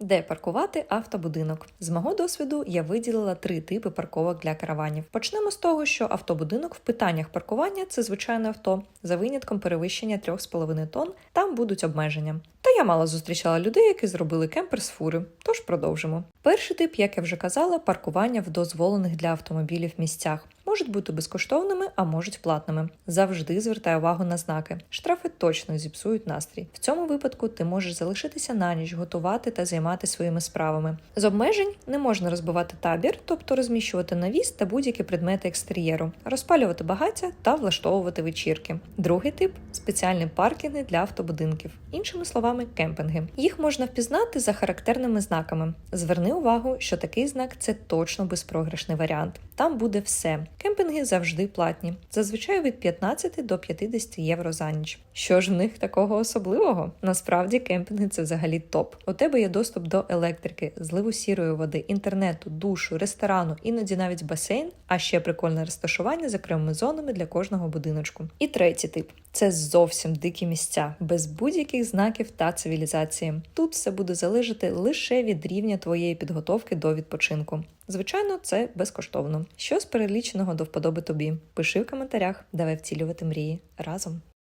Де паркувати автобудинок? З мого досвіду я виділила три типи парковок для караванів. Почнемо з того, що автобудинок в питаннях паркування це звичайне авто за винятком перевищення 3,5 тонн. Там будуть обмеження. Та я мало зустрічала людей, які зробили кемпер з фури. Тож продовжимо. Перший тип, як я вже казала, паркування в дозволених для автомобілів місцях. Можуть бути безкоштовними, а можуть платними. Завжди звертай увагу на знаки. Штрафи точно зіпсують настрій. В цьому випадку ти можеш залишитися на ніч, готувати та займати своїми справами. З обмежень не можна розбивати табір, тобто розміщувати навіс та будь-які предмети екстер'єру, розпалювати багаття та влаштовувати вечірки. Другий тип спеціальні паркінги для автобудинків, іншими словами, кемпінги. Їх можна впізнати за характерними знаками. Зверни увагу, що такий знак це точно безпрограшний варіант. Там буде все. Кемпінги завжди платні, зазвичай від 15 до 50 євро за ніч. Що ж в них такого особливого? Насправді кемпінги це взагалі топ. У тебе є доступ до електрики, зливу сірої води, інтернету, душу, ресторану, іноді навіть басейн, а ще прикольне розташування з окремими зонами для кожного будиночку. І третій тип це зовсім дикі місця, без будь-яких знаків та цивілізації. Тут все буде залежати лише від рівня твоєї підготовки до відпочинку. Звичайно, це безкоштовно. Що з переліченого до вподоби тобі? Пиши в коментарях, давай втілювати мрії разом.